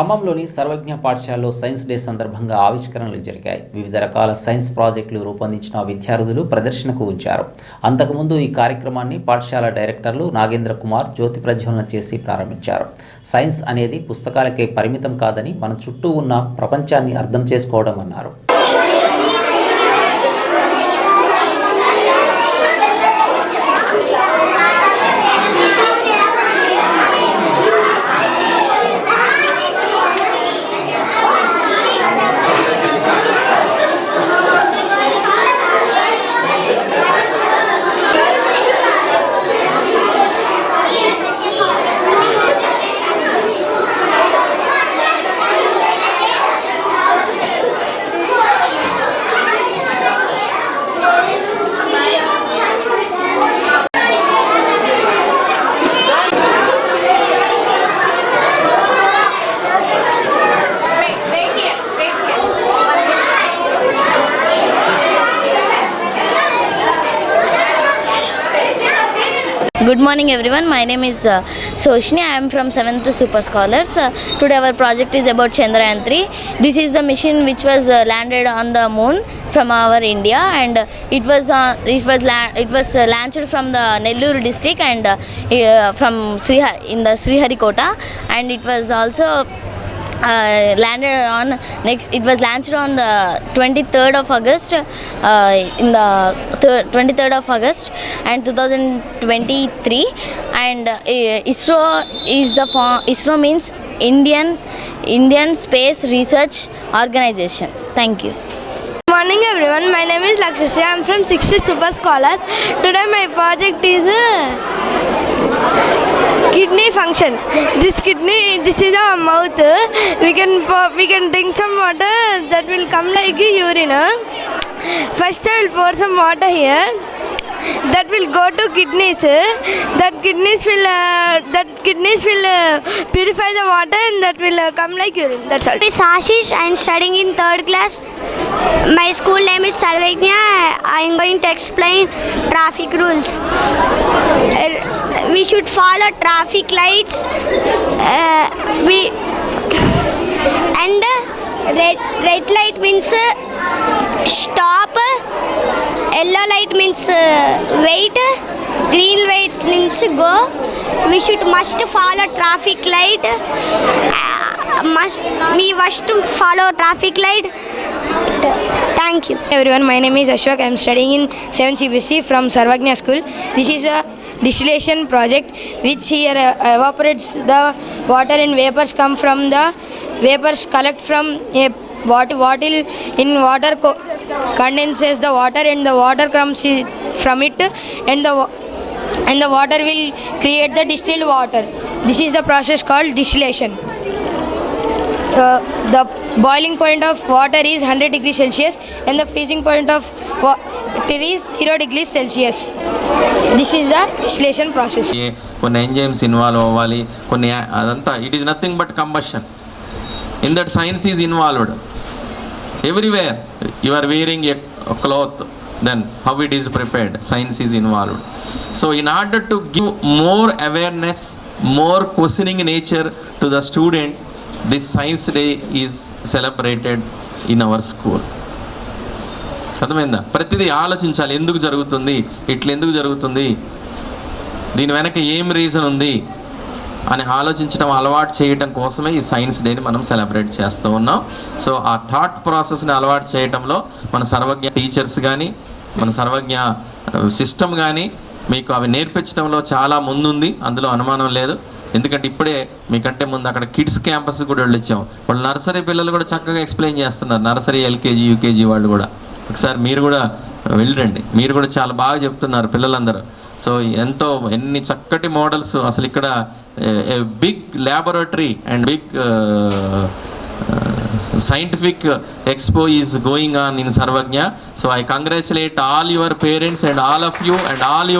ఖమ్మంలోని సర్వజ్ఞ పాఠశాలలో science day సందర్భంగా ఆవిష్కరణలు జరిగాయి. వివిధ రకాల సైన్స్ ప్రాజెక్టులు రూపొందించిన విద్యార్థులు ప్రదర్శనకు ఉంచారు. అంతకుముందు ఈ కార్యక్రమాన్ని పాఠశాల డైరెక్టర్లు నాగేంద్ర కుమార్ జ్యోతి ప్రజ్వలన చేసి ప్రారంభించారు. సైన్స్ అనేది పుస్తకాలకే పరిమితం కాదని మన చుట్టూ ఉన్న ప్రపంచాన్ని అర్థం చేసుకోవడం అన్నారు. Good morning, everyone. My name is uh, Soshni. I am from 7th Super Scholars. Uh, today, our project is about Chandrayaan 3. This is the mission which was uh, landed on the moon from our India, and uh, it was uh, it was la- it was uh, launched from the Nellore district and uh, uh, from Sriha- in the Sriharikota, and it was also uh, landed on next it was launched on the 23rd of august uh, in the thir- 23rd of august and 2023 and uh, isro is the isro means indian indian space research organization thank you Good Morning everyone, my name is Lakshya. I am from 60 Super Scholars. Today my project is uh, kidney function. This kidney, this is our mouth. We can we can drink some water that will come like urine. First I will pour some water here. That will go to kidneys. That kidneys will uh, that kidneys will uh, purify the water and that will uh, come like urine. That's all. name is Ashish. I am studying in third class. My school name is Sarvagnya. I am going to explain traffic rules. Uh, We should follow traffic lights. Uh, we and uh, red red light means uh, stop. Yellow light means uh, wait. Green light means go. We should must follow traffic light. Must we must follow traffic light. Thank you. everyone my name is ashwak i am studying in 7 cbc from sarvagnya school this is a distillation project which here uh, evaporates the water and vapors come from the vapors collect from a what bottle in water co- condenses the water and the water comes from it and the and the water will create the distilled water. This is the process called distillation. Uh, the boiling point of water is 100 degrees celsius and the freezing point of water is 0 degrees celsius. This is the distillation process. కొన్ని enzymes involve అవ్వాలి కొన్ని అదంతా it is nothing but combustion in that science is involved everywhere you are wearing a cloth then how it is prepared science is involved so in order to give more awareness more questioning nature to the student this science day is celebrated in our school అర్థమైందా? ప్రతిదీ ఆలోచించాలి. ఎందుకు జరుగుతుంది? ఇట్లా ఎందుకు జరుగుతుంది? దీని వెనక ఏం రీజన్ ఉంది? అని ఆలోచించడం అలవాటు చేయడం కోసమే ఈ సైన్స్ డేని మనం సెలబ్రేట్ చేస్తూ ఉన్నాం. సో ఆ థాట్ ప్రాసెస్ని అలవాటు చేయడంలో మన సర్వజ్ఞ టీచర్స్ కానీ మన సర్వజ్ఞ సిస్టమ్ కానీ మీకు అవి నేర్పించడంలో చాలా ముందుంది. అందులో అనుమానం లేదు. ఎందుకంటే ఇప్పుడే మీకంటే ముందు అక్కడ కిడ్స్ క్యాంపస్ కూడా వెళ్ళొచ్చాం. వాళ్ళు నర్సరీ పిల్లలు కూడా చక్కగా ఎక్స్ప్లెయిన్ చేస్తున్నారు. నర్సరీ ఎల్కేజీ యూకేజీ వాళ్ళు కూడా. ఒకసారి మీరు కూడా వెళ్ళిరండి. మీరు కూడా చాలా బాగా చెప్తున్నారు పిల్లలందరూ. సో ఎంతో ఎన్ని చక్కటి మోడల్స్ అసలు ఇక్కడ big laboratory and big scientific expo is going on in Sarvagna. So I congratulate all your parents and all of you and all your